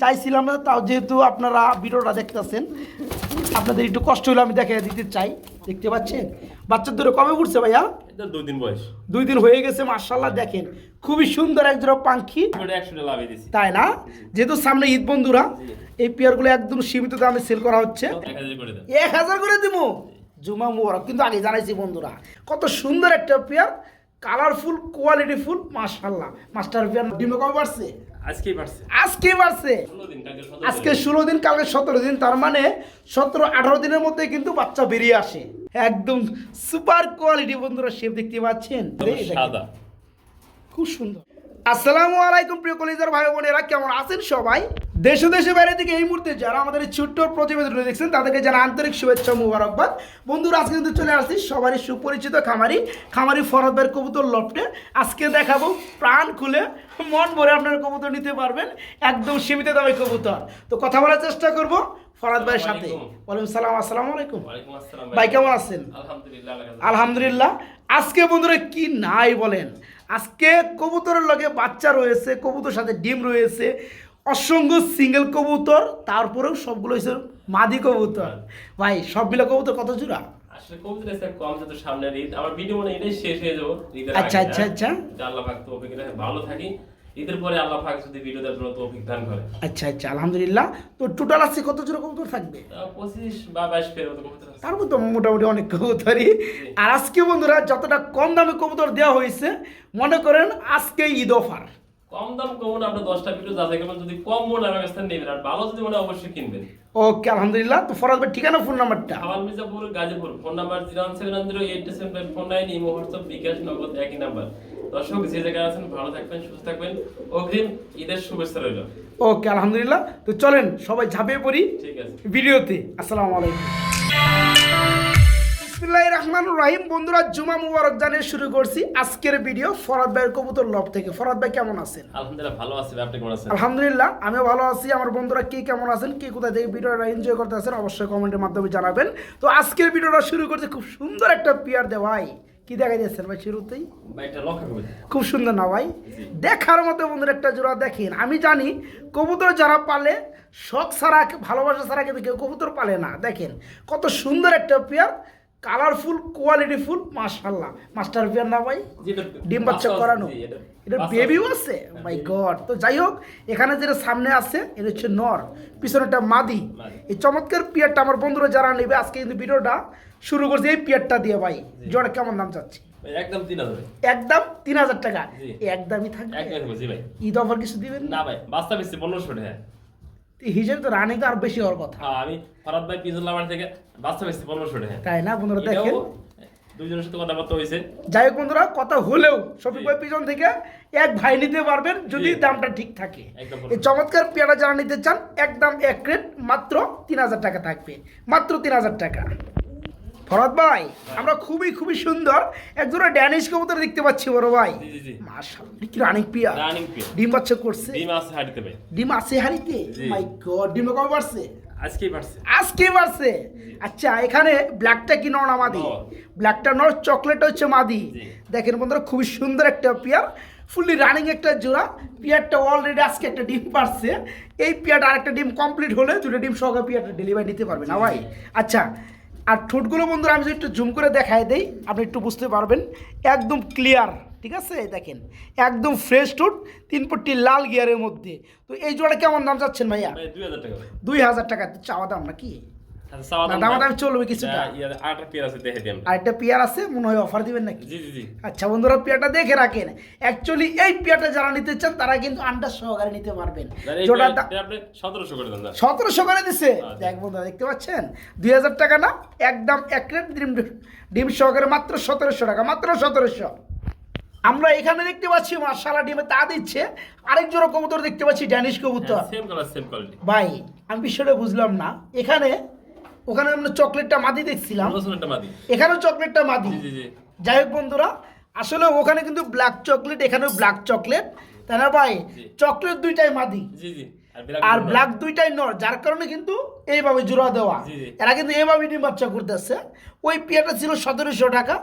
চাইছিলাম না তাও যেহেতু আপনারা ভিডিওটা দেখতেছেন আপনাদের একটু কষ্ট হলে আমি দেখে দিতে চাই। দেখতে পাচ্ছেন? বাচ্চার দূরে কবে উঠছে ভাইয়া? দুই দিন বয়স। দুই দিন হয়ে গেছে মার্শাল্লাহ দেখেন। খুবই সুন্দর এক জোড়া পাখি তাই না? যেহেতু সামনে ঈদ বন্ধুরা এই পেয়ারগুলো একদম সীমিত দামে সেল করা হচ্ছে। এক হাজার করে দিব জুমা মুবারক। কিন্তু আগে জানাইছি বন্ধুরা কত সুন্দর একটা পেয়ার। কালারফুল কোয়ালিটি ফুল মাশাল্লাহ মাস্টার পেয়ার ডিমে কবে বাড়ছে? আজকে বাড়ছে। আজকে ষোলো দিন কালকে সতেরো দিন তার মানে সতেরো আঠারো দিনের মধ্যে কিন্তু বাচ্চা বেরিয়ে আসে। একদম সুপার কোয়ালিটি বন্ধুরা শেপ দেখতে পাচ্ছেন। সাদা। খুব সুন্দর। আসসালামু আলাইকুম প্রিয় কলেজার ভাই বোনেরা কেমন আছেন সবাই? দেশ দেশে বাইরে থেকে এই মুহূর্তে যারা আমাদের ছোট্ট প্রতিবেদনটি দেখছেন তাদেরকে জানা আন্তরিক শুভেচ্ছা মুবারকবাদ। বন্ধুরা আজকে কিন্তু চলে আসছি সবারই সুপরিচিত খামারি খামারি ফরদ ভাইয়ের কবুতর লফটে আজকে দেখাবো প্রাণ খুলে মন ভরে আপনার কবুতর নিতে পারবেন একদম সীমিত দামে কবুতর। তো কথা বলার চেষ্টা করব ফরাদ ভাইয়ের সাথে। ওয়ালাইকুম। সালাম আসসালামু আলাইকুম। ভাই কেমন আছেন? আলহামদুলিল্লাহ আলহামদুলিল্লাহ। আজকে বন্ধুরা কি নাই বলেন? আজকে কবুতরের লগে বাচ্চা রয়েছে কবুতর সাথে ডিম রয়েছে অসংখ্য সিঙ্গেল কবুতর তারপরেও সবগুলো হয়েছে মাদি কবুতর ভাই সব মিলে কবুতর কত জোড়া আসলে কবিতা আছে কম যত সামনের ঈদ আমার ভিডিও মনে এটাই শেষ হয়ে যাব আচ্ছা, আচ্ছা? আচ্ছা। আল্লাহ ভালো থাকি ঈদের পরে আল্লাহ পাক যদি ভিডিও দেওয়ার জন্য তৌফিক দান করে। আচ্ছা আচ্ছা আলহামদুলিল্লাহ। তো টোটাল আছে কত জোড়া কবুতর থাকবে? তা পঁচিশ বা বাইশ ফের মতো কবিতা আছে। তার মধ্যে মোটামুটি অনেক কবুতরই। আর আজকে বন্ধুরা যতটা কম দামে কবুতর দেওয়া হয়েছে মনে করেন আজকে ঈদ অফার। কম দাম কমন আপনার দশটা ভিডিও যাচাই করবেন যদি কম মনে আমার কাছে নেবেন। আর ভালো যদি মনে অবশ্যই কিনবেন। ওকে আলহামদুলিল্লাহ। তো ফরাজ ভাই ঠিকানা ফোন নাম্বারটা হাওয়াল Mirzapur Gazipur phone number zero one seven zero eight seven five four nine imo WhatsApp bKash Nagad একই নাম্বার দর্শক যে জায়গায় আছেন ভালো থাকবেন সুস্থ থাকবেন। অগ্রিম ঈদের শুভেচ্ছা রইল। ওকে আলহামদুলিল্লাহ। তো চলেন সবাই ঝাঁপিয়ে পড়ি ঠিক আছে। ভিডিওতে। আসসালামু আলাইকুম। রহমানুর রহিম। বন্ধুরা জুমা মুবারক জানিয়ে শুরু করছি আজকের ভিডিও ফরাদ ভাইয়ের কবুতর লব থেকে। ফরাদ ভাই কেমন আছেন? আলহামদুলিল্লাহ ভালো আছি আপনি কেমন আছেন? আলহামদুলিল্লাহ আমিও ভালো আছি। আমার বন্ধুরা কে কেমন আছেন? কে কোথায় থেকে ভিডিওটা এনজয় করতে আছেন? অবশ্যই কমেন্টের মাধ্যমে জানাবেন। তো আজকের ভিডিওটা শুরু করতে খুব সুন্দর একটা পিয়ার দেওয়াই কি দেখা যাচ্ছেন ভাই শুরুতেই? খুব সুন্দর না ভাই? দেখার মতো বন্ধুর একটা জোড়া দেখেন। আমি জানি কবুতর যারা পালে শখ ছাড়া ভালোবাসা ছাড়া কিন্তু কেউ কবুতর পালে না। দেখেন কত সুন্দর একটা পেয়ার কালারফুল কোয়ালিটি ফুল মাশাল্লাহ মাস্টার পেয়ার না ভাই? ডিম বাচ্চা করানো। এটা বেবিও আছে। আছে? হ্যাঁ, মাই গড তো যাই হোক এখানে যেটা সামনে আছে এটা হচ্ছে নর। পিছনেটা মাদি। এই চমৎকার পিয়ারটা আমার বন্ধুরা যারা নেবে আজকে কিন্তু ভিডিওটা শুরু করছে এই পিয়ারটা দিয়ে ভাই। জোড়া কেমন দাম চাচ্ছি? একদম তিন হাজার। একদম তিন হাজার টাকা? একদমই থাকবে? ঈদ অফার কিছু দিবেন? না ভাই বাস্তব এসছে পনেরোশো টাকা। হিসেবে তো রানিং তো আর বেশি হওয়ার কথা। হ্যাঁ আমি ফরাদ ভাই পিজুল আমার থেকে বাস্তব এসছে পনেরোশো টাকা। তাই না বন্ধুরা দেখেন। এটাও দুইজনের সাথে কথাবার্তা হয়েছে। যাই হোক বন্ধুরা কথা হলেও শফিক ভাই পিছন থেকে এক ভাই নিতে পারবেন যদি দামটা ঠিক থাকে। এই চমৎকার পেয়ারা যারা নিতে চান একদম এক রেট মাত্র তিন হাজার টাকা থাকবে। মাত্র তিন হাজার টাকা। ফরাদ ভাই আমরা খুবই খুবই সুন্দর একজোড়া ড্যানিশ কবুতর দেখতে পাচ্ছি বড় ভাই। মাশাআল্লাহ কি রানিং পিয়া রানিং পে ডিম বাচ্চা করছে? ডিম আছে হাঁটিতে ভাই। ডিম আছে হারিতে জি। মাই গড ডিম কবে বাড়ছে? আজকেই পারছে আজকে বাড়ছে? আচ্ছা এখানে ব্ল্যাকটা কি নন মাদি? নর। ব্ল্যাকটা নর চকলেট হচ্ছে মাদি। দেখেন বন্ধুরা খুবই সুন্দর একটা পেয়ার। ফুললি রানিং একটা জোড়া। পেয়ারটা অলরেডি আজকে একটা ডিম পারছে। এই পেয়ারটা আরেকটা ডিম কমপ্লিট হলে দুটো ডিম সহকারে পেয়ারটা ডেলিভারি নিতে পারবে না ভাই? আচ্ছা আর ঠোঁটগুলো বন্ধুরা আমি যদি একটু জুম করে দেখাই দেই আপনি একটু বুঝতে পারবেন। একদম ক্লিয়ার ঠিক আছে? দেখেন একদম ফ্রেশ ঠোঁট তিন পট্টি লাল গিয়ারের মধ্যে। তো এই জোড়া কেমন দাম চাচ্ছেন ভাইয়া? দুই হাজার টাকা। দুই হাজার টাকা চাওয়া দাম নাকি? আচ্ছা, চলবে কিছুটা। আরেকটা পেয়ার আছে মনে হয় অফার দিবেন নাকি? আচ্ছা বন্ধুরা পেয়ারটা দেখে রাখেন। অ্যাকচুয়ালি এই পেয়ারটা যারা নিতে চান তারা কিন্তু আন্ডার সহকারে নিতে পারবেন। আর এই জোড়ার পেয়ারটা আপনি সতেরোশো করে সতেরোশো করে দিছে? দেখ বন্ধুরা দেখতে পাচ্ছেন? দুই হাজার টাকা না একদম এক প্লেট ডিম ডিম সহকারে মাত্র সতেরোশো টাকা মাত্র সতেরোশো। আমরা এখানে দেখতে পাচ্ছি মার্শালা ডিমে তা দিচ্ছে। আরেক জোড়া কবুতর দেখতে পাচ্ছি ড্যানিশ কবুতর। ভাই আমি বিষয়টা বুঝলাম না। এখানে ওখানে আমরা চকলেটটা মাদি দেখছিলাম। এখানেও চকলেটটা মাদি। যাই হোক বন্ধুরা আসলে ওখানে কিন্তু ব্ল্যাক চকলেট এখানেও ব্ল্যাক চকলেট তাই না ভাই চকলেট দুইটাই মাদি। জি জি। আর ব্ল্যাক দুইটাই নর যার কারণে কিন্তু এইভাবে জোড়া দেওয়া। এরা কিন্তু এইভাবে ডিম বাচ্চা করতেছে ওই পেয়ারটা ছিল সতেরোশো টাকা।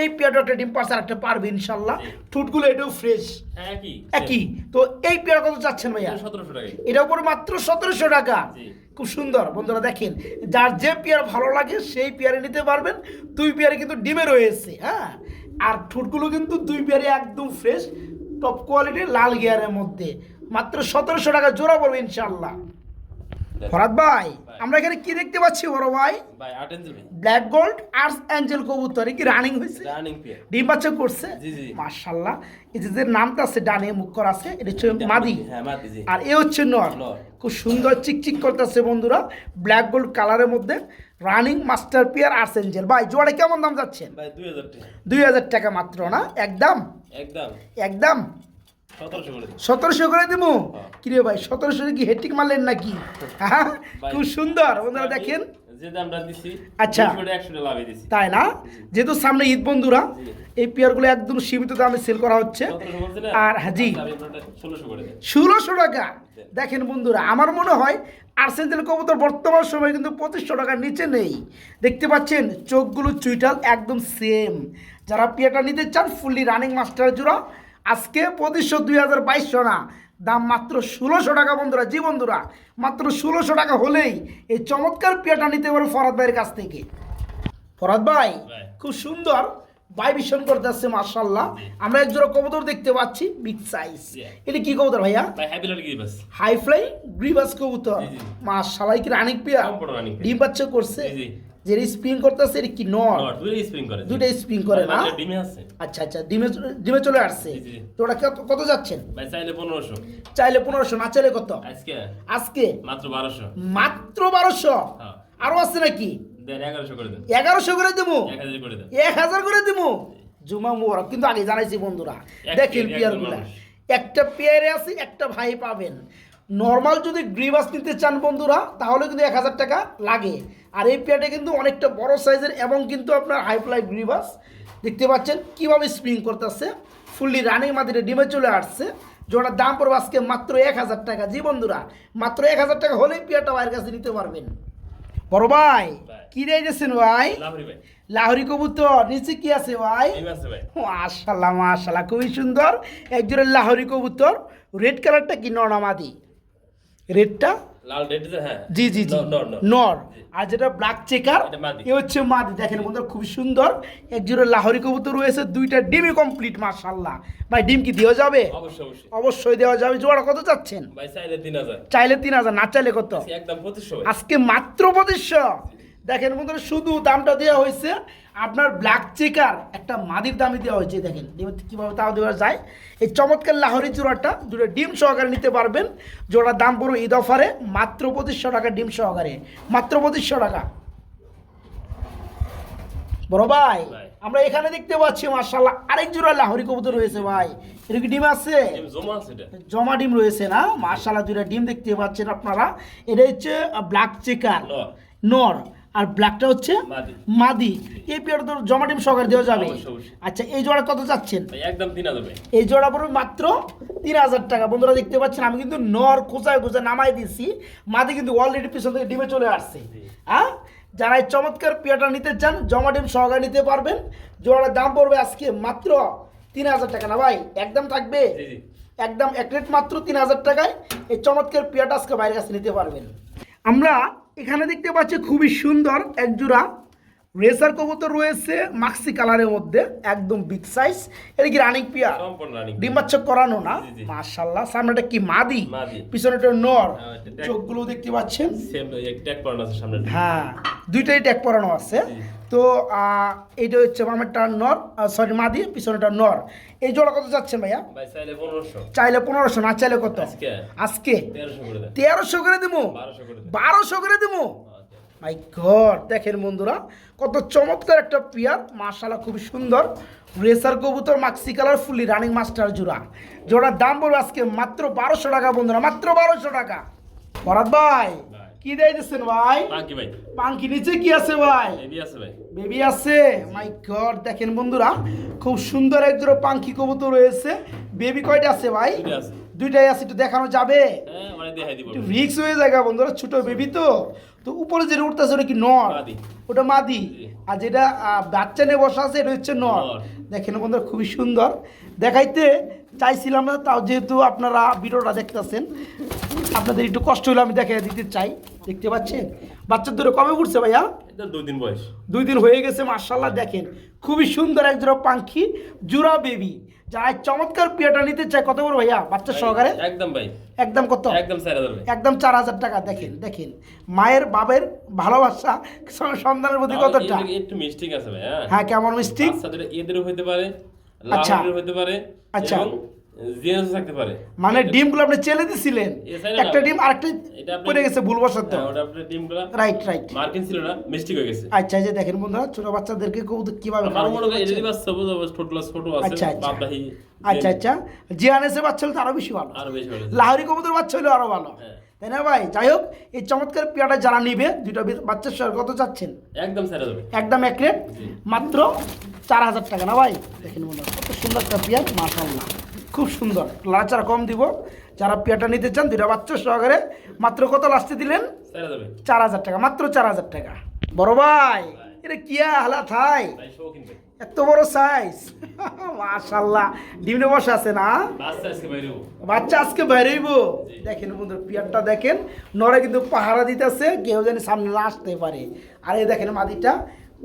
এই পেয়ারটা একটা ডিম পাচ্ছে আর একটা পারবে ইনশাল্লাহ। ঠুটগুলো এটাও ফ্রেশ একই। তো এই পেয়ার কত চাচ্ছেন ভাইয়া? সতেরোশো টাকায়। এটার উপর মাত্র সতেরোশো টাকা। খুব সুন্দর। বন্ধুরা দেখেন যার যে পেয়ার ভালো লাগে সেই পেয়ারে নিতে পারবেন। দুই পেয়ারে কিন্তু ডিমে রয়েছে হ্যাঁ? আর ঠুটগুলো কিন্তু দুই পেয়ারে একদম ফ্রেশ টপ কোয়ালিটির লাল গিয়ারের মধ্যে। মাত্র সতেরোশো টাকা জোড়া পড়বে ইনশাল্লাহ ফরাদ ভাই আমরা এখানে কি দেখতে পাচ্ছি বড় ভাই? ব্ল্যাক গোল্ড আর্টস অ্যাঞ্জেল কবুতর। কি রানিং হয়েছে? ডিম বাচ্চা করছে। মার্শাল্লাহ এই যে নামটা আছে ডানে মুখ করা আছে এটা হচ্ছে মাদি। হ্যাঁ আর এ হচ্ছে নর। খুব সুন্দর চিকচিক করতেছে বন্ধুরা। ব্ল্যাক গোল্ড কালারের মধ্যে রানিং মাস্টার পিয়ার আর্টস এঞ্জেল ভাই জোয়ারে কেমন দাম যাচ্ছেন? দুই হাজার টাকা। দুই হাজার টাকা মাত্র না? একদম? একদম। একদম? সতেরোশো করে দেবো। হ্যাঁ। কিরে ভাই সতেরোশো কি হেটিক মারলেন নাকি? হ্যাঁ? খুব সুন্দর। বন্ধুরা দেখেন। আচ্ছা। তাই না? যেহেতু সামনে ঈদ বন্ধুরা। এই পেয়ারগুলো একদম সীমিত দামে সেল করা হচ্ছে। আর হ্যাঁ, জি। আমি আপনারটা ষোলোশো টাকা। দেখেন বন্ধুরা আমার মনে হয় আর্সেন্টেল কবুতর বর্তমান সময়ে কিন্তু পঁচিশশো টাকার নিচে নেই। দেখতে পাচ্ছেন চোখগুলো চুইটাল একদম সেম যারা পিয়াটা নিতে চান ফুললি রানিং মাস্টার জোড়া আজকে পঁচিশশো দুই হাজার বাইশশো না দাম মাত্র ষোলোশো টাকা বন্ধুরা জি বন্ধুরা মাত্র ষোলোশো টাকা হলেই এই চমৎকার পিয়াটা নিতে পারো ফরাদ ভাইয়ের কাছ থেকে ফরাদ ভাই। খুব সুন্দর বাই ভীষণ করতে আসছে মার্শাল্লাহ আমরা এক জোড়া কবুতর দেখতে পাচ্ছি বিগ সাইজ. এটা কি কবুতর ভাইয়া হাই ফ্লাই গ্রিবাস কবুতর জি। কি রানিক পিয়া পেয়ার। ডিম বাচ্চা করছে। যে স্প্রিং করতেছে এটা কি নট দুটোই স্প্রিং করে দুইটাই স্পিন করে না? বাচ্চা ডিমে আছে। আচ্ছা আচ্ছা ডিমে ডিমে চলে আসছে। তো ওটা কত কত যাচ্ছেন? ভাই চাইলে পনেরোশো। চাইলে পনেরোশো না চাইলে কত? আজকে? আজকে? মাত্র বারোশো। মাত্র বারোশো? হ্যাঁ। আরও আছে নাকি? দেন এগারোশো করে দেন। এগারোশো করে দেবো? এক হাজার করে দেন। এক হাজার করে দেবো? জুমা মুবারক। কিন্তু আগে জানাইছি বন্ধুরা দেখেন পেয়ার, পেয়ার একজনগুলা মানুষ। একটা পেয়ারে আছে একটা ভাই পাবেন। নর্মাল যদি গ্রিবাস নিতে চান বন্ধুরা তাহলে কিন্তু এক হাজার টাকা লাগে। আর এই পেয়ারটা কিন্তু অনেকটা বড় সাইজের এবং কিন্তু আপনার হাই ফ্লাই গ্রিবাস দেখতে পাচ্ছেন কীভাবে স্প্রিং করতেছে। ফুললি রানিং মাদিরে ডিমে চলে আসছে। যেটার দাম পড়বে আজকে মাত্র এক হাজার টাকা। জি বন্ধুরা মাত্র এক হাজার টাকা হলেই পেয়ারটা ভাইয়ের কাছে নিতে পারবেন। বড় ভাই। কি দিয়েছেন ভাই? লাহরি কবুতর নিচে কি আছে ভাই? ডিম আছে ভাই। মাশাল্লাহ মাশাল্লাহ খুবই সুন্দর। একজনের লাহরি কবুতর রেড কালারটা কি নরমাদি? রেডটা? লাল রেড হ্যাঁ। জি জি জি। নর, নর, নর। নর। জি। আর যেটা ব্ল্যাক চেকার এ হচ্ছে মাদি। দেখেন বন্ধুরা খুব সুন্দর। একজোড়া লাহরি কবুতর রয়েছে দুইটা ডিমই কমপ্লিট মাশাল্লাহ ভাই ডিম কি দেওয়া যাবে? অবশ্যই দেওয়া যাবে। জোড়া কত চাচ্ছেন? ভাই চাইলে না চাইলে কত? একদম আজকে মাত্র পঁচিশশো। দেখেন বন্ধুরা শুধু দামটা দেওয়া হয়েছে আপনার ব্ল্যাক চেকার একটা মাদির দামে দেওয়া হয়েছে দেখেন। কীভাবে তাও দেওয়া যায়। এই চমৎকার লাহরি জোড়াটা দুটো ডিম সহকারে নিতে পারবেন। জোড়ার দাম পড়বে ঈদ অফারে মাত্র পঁচিশশো টাকা ডিম সহকারে। মাত্র পঁচিশশো টাকা। বড় ভাই। আমরা এখানে দেখতে পাচ্ছি মার্শাল্লাহ আরেক জোড়া লাহরি কবুতর রয়েছে ভাই। এটা কি ডিম আছে? জমা ডিম রয়েছে না? মার্শাল্লাহ দুইটা ডিম দেখতে পাচ্ছেন আপনারা। এটা হচ্ছে ব্ল্যাক চেকার নর। আর ব্ল্যাকটা হচ্ছে মাদি। এই পেয়ার তো জমা ডিম সহকারে দেওয়া যাবে। আচ্ছা এই জোড়া কত চাচ্ছেন? একদম তিন হাজার এই জোড়া পড়বে মাত্র তিন হাজার টাকা। বন্ধুরা দেখতে পাচ্ছেন আমি কিন্তু নর খোঁচায় খোঁচায় নামাই দিয়েছি মাদি কিন্তু অলরেডি পিছন থেকে ডিমে চলে আসছে। হ্যাঁ যারা এই চমৎকার পেয়ারটা নিতে চান জমা ডিম সহকারে নিতে পারবেন। জোড়ার দাম পড়বে আজকে মাত্র তিন হাজার টাকা না ভাই? একদম থাকবে? একদম এক রেট মাত্র তিন হাজার টাকায়। এই চমৎকার পেয়ারটা আজকে বাইরের কাছে নিতে পারবেন। আমরা এখানে দেখতে পাচ্ছি খুবই সুন্দর এক জোড়া রেসার কবুতর রয়েছে মাক্সি কালারের মধ্যে একদম বিগ সাইজ এটা কি রানিং পিয়ার সম্পূর্ণ রানিং করানো না। মাশাল্লাহ সামনেটা কি? মাদি। পিছনেটা নর। হ্যাঁ, চোখগুলো দেখতে পাচ্ছেন? হ্যাঁ দুইটাই ট্যাগ পরানো আছে। তো এইটা হচ্ছে আমারটা নর সরি মাদি পিছনেটা নর। এই জোড়া কত যাচ্ছেন ভাইয়া? চাইলে পনেরোশো। না চাইলে কত? আজকে। তেরোশো করে দেবো বারোশো করে দেবো। মাই গড দেখেন বন্ধুরা কত চমৎকার একটা পিয়ার মাশাল্লাহ খুবই সুন্দর। রেসার কবুতর মাক্সি কালার ফুলি রানিং মাস্টার জোড়া। জোড়ার দাম পড়বে আজকে মাত্র বারোশো টাকা বন্ধুরা মাত্র বারোশো টাকা। ভরত ভাই। কি ভাই? পাঙ্কি নিচে কি আছে ভাই? এবি আছে ভাই। বেবি আছে? মাই গড দেখেন বন্ধুরা খুব সুন্দর এক জোড়া পাঙ্কি কবুতর রয়েছে। বেবি কয়টা আছে ভাই? দুইটাই আছে। একটু দেখানো যাবে? হ্যাঁ মানে একটু রিক্স হয়ে যায় বন্ধুরা ছোট বেবি তো। তো উপরে যেটা উঠতেছে ওটা কি নর? ওটা মাদি। আর যেটা বাচ্চা নিয়ে বসা আছে এটা হচ্ছে নর। দেখেন বন্ধুরা খুবই সুন্দর। দেখাইতে চাইছিলাম না তাও যেহেতু আপনারা ভিডিওটা দেখতেছেন আপনাদের একটু কষ্ট হলে আমি দেখাই দিতে চাই। দেখতে পাচ্ছেন? বাচ্চার দূরে কবে উঠছে ভাইয়া? দুই দিন বয়স। দুই দিন হয়ে গেছে মার্শাল্লাহ দেখেন। খুবই সুন্দর এক জোড়া পাখি জোড়া বেবি। যারা এই চমৎকার পিয়াটা নিতে চাই। কত বড় ভাইয়া? বাচ্চা সহকারে? একদম ভাই। একদম কত? একদম চার হাজার একদম চার হাজার টাকা দেখেন দেখেন। মায়ের বাবের ভালোবাসা সন্তানের প্রতি কতটা? একটু মিষ্টি আছে ভাই হ্যাঁ। হ্যাঁ কেমন মিষ্টি এদের হইতে পারে আচ্ছা। হইতে পারে আচ্ছা। থাকতে পারে। মানে ডিমগুলো আপনি চেলে দিছিলেন। একটা ডিম আরেকটা পড়ে গেছে ভুলবশত। হ্যাঁ, ওটা আপনার ডিমগুলা রাইট রাইট মার্কিন ছিল না মিস্টেক হয়ে গেছে। আচ্ছা এই যে দেখেন বন্ধুরা ছোট বাচ্চাদেরকে কীভাবে আমার মনে হয় বাচ্চা ছোট ছোট ছোট আছে আচ্ছা, আচ্ছা। বাপদাহি আচ্ছা আচ্ছা। জিয়ানেসে বাচ্চা হলে তো আরও বেশি ভালো। আরও বেশি ভালো। লাহরি কবুতর বাচ্চা হলে আরও ভালো। হ্যাঁ। তাই না ভাই? যাই হোক এই চমৎকার পেয়াটা যারা নিবে দুটো বাচ্চার সর কত চাচ্ছেন? একদম দেবে। একদম এক রেট মাত্র চার হাজার টাকা না ভাই? দেখেন বন্ধুরা কত সুন্দর একটা পেয়ার মাশাল্লাহ খুব সুন্দর। লাচারা কম দিব। যারা পেয়ারটা নিতে চান দুটা বাচ্চা সহকারে। মাত্র কত লাস্টে দিলেন? চার হাজার। টাকা মাত্র চার হাজার টাকা। বড় ভাই এটা কিয়া হালা থাই। এত বড় সাইজ মাশাল্লাহ ডিমনে বসে আছে না? বাচ্চা আজকে বাইরে হব। বাচ্চা আজকে বেরোইব দেখেন বন্ধুরা পিয়ারটা দেখেন। নরে কিন্তু পাহারা দিতেছে কেউ যেন সামনে না আসতে পারে। আর এই দেখেন মাদিটা।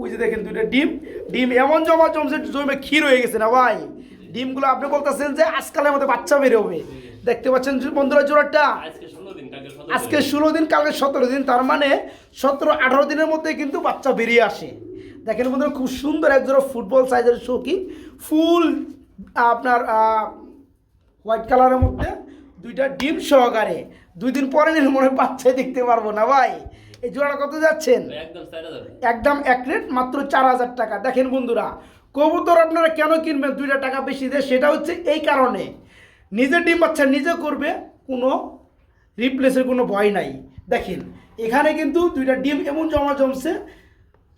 ওই যে দেখেন দুইটা ডিম। ডিম এমন জমা জমছে জমে ক্ষীর হয়ে গেছে না ভাই? ডিমগুলো আপনি বলতেছেন যে আজকালের মধ্যে বাচ্চা বেরোবে। দেখতে পাচ্ছেন বন্ধুরা জোড়াটা আজকে ষোলো দিন কালকে সতেরো দিন। ষোলো দিন কালকে সতেরো দিন তার মানে সতেরো আঠারো দিনের মধ্যে কিন্তু বাচ্চা বেরিয়ে আসে। দেখেন বন্ধুরা খুব সুন্দর এক জোড়া ফুটবল সাইজের শৌখিন ফুল আপনার হোয়াইট কালারের মধ্যে দুইটা ডিম সহকারে। দুই দিন পরে নিলে মনে হয় বাচ্চাই দেখতে পারব না ভাই। এই জোড়া কত যাচ্ছেন? একদম একদম এক রেট মাত্র চার হাজার টাকা। দেখেন বন্ধুরা কবুতর আপনারা কেন কিনবেন? দুইটা টাকা বেশি দেয়, সেটা হচ্ছে এই কারণে। নিজে ডিম বাচ্চা নিজে করবে, কোনো রিপ্লেসের কোনো ভয় নাই। দেখেন, এখানে কিন্তু দুইটা ডিম এমন জমা জমছে,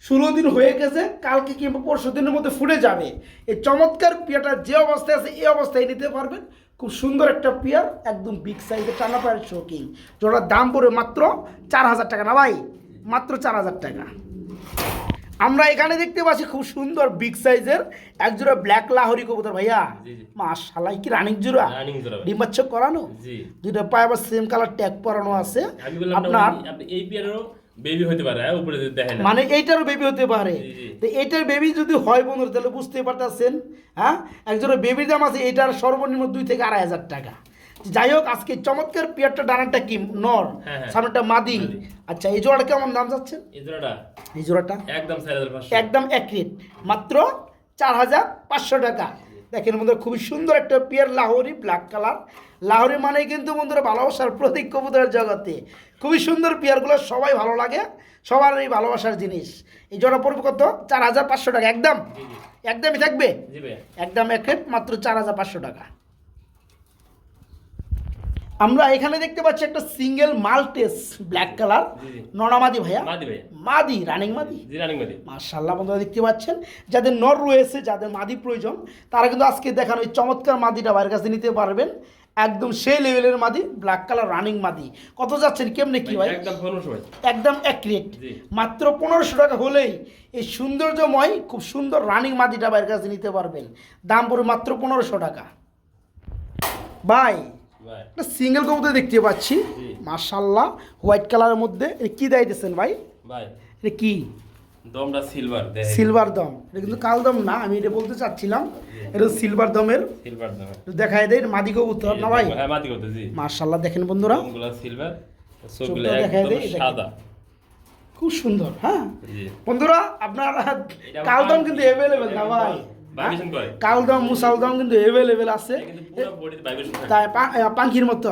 ষোলো দিন হয়ে গেছে, কালকে কিংবা পরশু দিনের মধ্যে ফুটে যাবে। এই চমৎকার পিয়াটা যে অবস্থায় আছে, এই অবস্থায় নিতে পারবেন। খুব সুন্দর একটা পিয়ার, একদম বিগ সাইজের টানা পায়ের শৌকিং যেটার দাম পড়বে মাত্র চার হাজার টাকা না ভাই? মাত্র চার হাজার টাকা। আমরা এখানে দেখতে পাচ্ছি খুব সুন্দর বিগ সাইজের একজোড়া ব্ল্যাক লাহরি কবুতর ভাইয়া। মাশাআল্লাহ কি রানিং জোড়া? রানিং জোড়া ডিম করানো? দুইটা পায়ে আবার সেম কালার ট্যাগ পরানো আছে। আপনার? এই পিয়ারেরও বেবি হতে পারে হ্যাঁ? উপরে যদি দেখেন। মানে এইটারও বেবি হতে পারে। তো এইটার বেবি যদি হয় বন্ধুরা তাহলে বুঝতে পারতেছেন হ্যাঁ? একজনের বেবির দাম আছে এটার সর্বনিম্ন দুই থেকে আড়াই হাজার টাকা। যাই হোক আজকে চমৎকার পেয়ারটা ডানাটা কি? নর। হ্যাঁ, হ্যাঁ। সামনেটা মাদি। আচ্ছা এই জোড়াটা কেমন দাম যাচ্ছে? এই জোড়াটা? এই জোড়াটা? একদম একদম এক রেট। মাত্র চার হাজার পাঁচশো টাকা। দেখেন বন্ধুরা খুবই সুন্দর একটা pair Lahori black colour Lahori মানে কিন্তু বন্ধুরা ভালোবাসার প্রতীক কবুতরের জগতে। খুবই সুন্দর পিয়ারগুলো সবাই ভালো লাগে। সবার এই ভালোবাসার জিনিস। এই জোড়া পড়বে কত? চার হাজার পাঁচশো টাকা। একদম? একদমই থাকবে? একদম একরেট মাত্র চার হাজার পাঁচশো টাকা। আমরা এখানে দেখতে পাচ্ছি একটা সিঙ্গেল মাল্টেস ব্ল্যাক কালার জি। ভাইয়া। মাদি রানিং মাদি জি রানিং মাদি। মার্শাল্লাহ বন্ধুরা দেখতে পাচ্ছেন? যাদের নর রয়েছে যাদের মাদি প্রয়োজন তারা কিন্তু আজকে দেখানো এই চমৎকার মাদিটা বাইরের কাছে নিতে পারবেন। একদম সেই লেভেলের মাদি ব্ল্যাক কালার রানিং মাদি। কত যাচ্ছেন? কেমনে কি ভাই একদম পনেরোশো ভাই একদম এক রেট জি। মাত্র পনেরোশো টাকা হলেই এই সৌন্দর্যময় খুব সুন্দর রানিং মাদিটা বাইরের কাছে নিতে পারবেন। দাম পড়বে মাত্র পনেরোশো টাকা। ভাই একটা সিঙ্গেল কবুতর দেখতে পাচ্ছি। মার্শাল্লাহ হোয়াইট কালারের মধ্যে। কি দাইতেছেন ভাই? ভাই। এটা কি? দমটা সিলভার সিলভার দম। এটা কিন্তু কাল দম না আমি এটা বলতে চাচ্ছিলাম। এটা সিলভার দমের। সিলভার দম দেখায় দেয় মাদি কবুতর না ভাই? হ্যাঁ মাদি করতে জি। মার্শাল্লাহ দেখেন বন্ধুরা। সিলভার চোখগুলো দেখায় দেয়, সাদা। খুব সুন্দর হ্যাঁ? বন্ধুরা আপনার কালদম কিন্তু অ্যাভেলেবেল না ভাই। কালদম মুসালদম কিন্তু অ্যাভেলেবেল আছে। তাই পাখির মতো।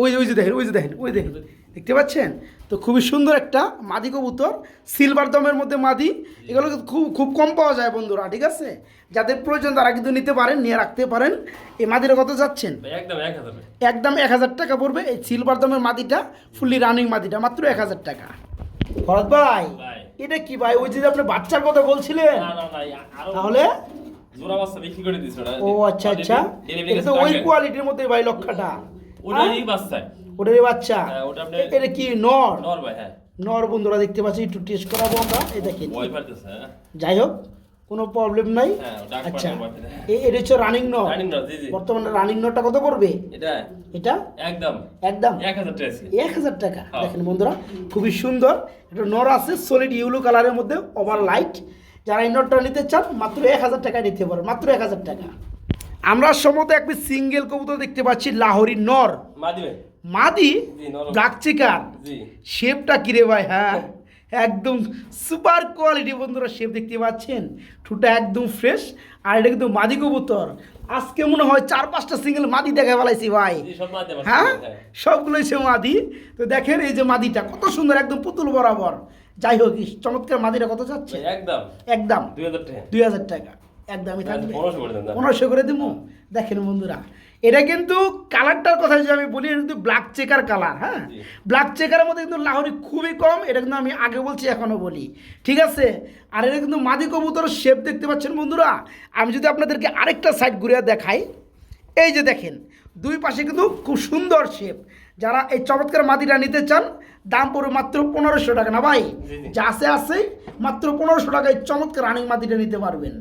ওই যে ওই যে দেখেন ওই যে দেখেন ওই দেখেন। দেখতে পাচ্ছেন? তো খুবই সুন্দর একটা মাদি কবুতর সিলভার দমের মধ্যে মাদি। এগুলো কিন্তু খুব খুব কম পাওয়া যায় বন্ধুরা ঠিক আছে? যাদের প্রয়োজন তারা কিন্তু নিতে পারেন নিয়ে রাখতে পারেন। এই মাদিরা কত যাচ্ছেন? একদম এক হাজার টাকা পড়বে। এই সিলভার দমের মাদিটা ফুললি রানিং মাদিটা মাত্র এক হাজার টাকা। ভরত ভাই। এটা কি ভাই? ওই যে আপনি বাচ্চার কথা বলছিলেন। তাহলে? জোড়া বাচ্চা বিক্রি করে ওটা ও আচ্ছা আচ্ছা। এটা তো ওই কোয়ালিটির মধ্যে ভাই লক্ষাটা। ওটারই বাচ্চা। ওটারই বাচ্চা? হ্যাঁ, ওটা এটা কি নর? নর ভাই হ্যাঁ। নর বন্ধুরা দেখতে পাচ্ছি একটু টেস্ট করাবো আমরা। এই দেখেন। হ্যাঁ। যাই হোক কোনো প্রবলেম নাই। হ্যাঁ, আচ্ছা। এটা হচ্ছে রানিং নর। জানি না জি জি। বর্তমানে রানিং নরটা কত পড়বে? এটা? এটা? একদম। একদম। এক হাজার টাকা হ্যাঁ। দেখেন বন্ধুরা খুবই সুন্দর। এটা নর আছে সলিড ইউলো কালারের মধ্যে ওভার লাইট যারা এই নটটা নিতে চান মাত্র এক হাজার টাকায় নিতে পারেন মাত্র এক হাজার টাকা। আমরা সমত একটি সিঙ্গেল কবুতর দেখতে পাচ্ছি লাহোরি নর। মাদি ব্ল্যাক চিকার? শেপটা কিরে ভাই হ্যাঁ? একদম সুপার কোয়ালিটি বন্ধুরা শেপ দেখতে পাচ্ছেন। ঠুটা একদম ফ্রেশ আর এটা কিন্তু মাদি কবুতর। আজকে মনে হয় চার পাঁচটা সিঙ্গেল মাদি দেখা ফেলাইছি ভাই। দেবে হ্যাঁ। সবগুলোই সে মাদি। তো দেখেন এই যে মাদিটা কত সুন্দর একদম পুতুল বরাবর। যাই হোক চমৎকার মাদিরা কত যাচ্ছে? ভাই, একদম। একদম। দুই হাজার টাকা। দুই হাজার টাকা। একদমই থাকবে পনেরোশো করে। পনেরোশো দেবো দেখেন বন্ধুরা এটা কিন্তু কালারটার কথা যদি আমি বলি এটা কিন্তু ব্ল্যাক চেকার কালার হ্যাঁ? ব্ল্যাক চেকারের মধ্যে কিন্তু লাহরি খুবই কম এটা কিন্তু আমি আগে বলছি এখনও বলি। ঠিক আছে? আর এটা কিন্তু মাদি কবুতর শেপ দেখতে পাচ্ছেন বন্ধুরা। আমি যদি আপনাদেরকে আরেকটা সাইড ঘুরে দেখাই এই যে দেখেন দুই পাশে কিন্তু খুব সুন্দর শেপ যারা এই চমৎকার মাদিটা নিতে চান দাম পড়বে মাত্র পনেরোশো টাকা না ভাই। যা আছে আছে মাত্র পনেরোশো টাকা এই চমৎকার রানিং মাদিটা নিতে পারবেন